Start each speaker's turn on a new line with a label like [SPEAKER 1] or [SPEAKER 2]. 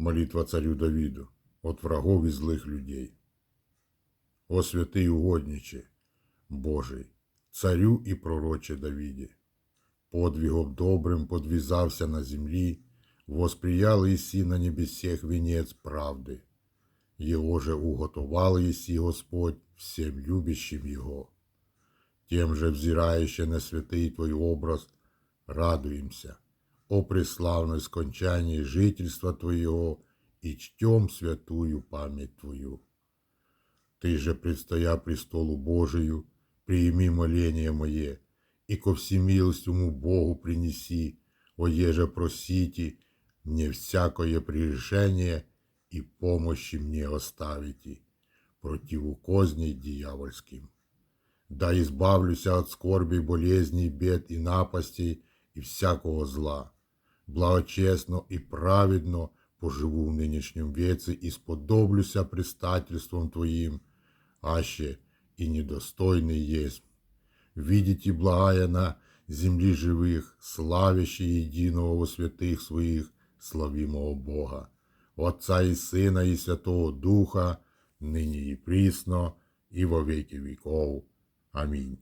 [SPEAKER 1] Молитва царю Давиду от врагов и злых людей. О святий угодниче, Божий, царю і пророче Давіді, подвигом добрим подвізався на землі, восприял Иси на небесех венец правды. Его же уготовал Иси Господь всем любящим Его. Тем же, взираючи на святий Твой образ, радуемся, о преславной скончании жительства Твоего и чтем святую память Твою. Ты же, предстоя престолу Божию, приими моление мое, и ко всемилостному Богу принеси, оеже просите мне всякое прегрешение и помощи мне оставите противу козней дьявольским. Да избавлюся от скорби, болезней, бед и напастей и всякого зла Благочесно и праведно поживу в нынешнем веце и сподоблюся предстательством Твоим, аще и недостойный есть. Видите благая на земли живых, славящий единого во святых своих, славимого Бога, Отца и Сына и Святого Духа, ныне и присно, и во веки веков. Аминь.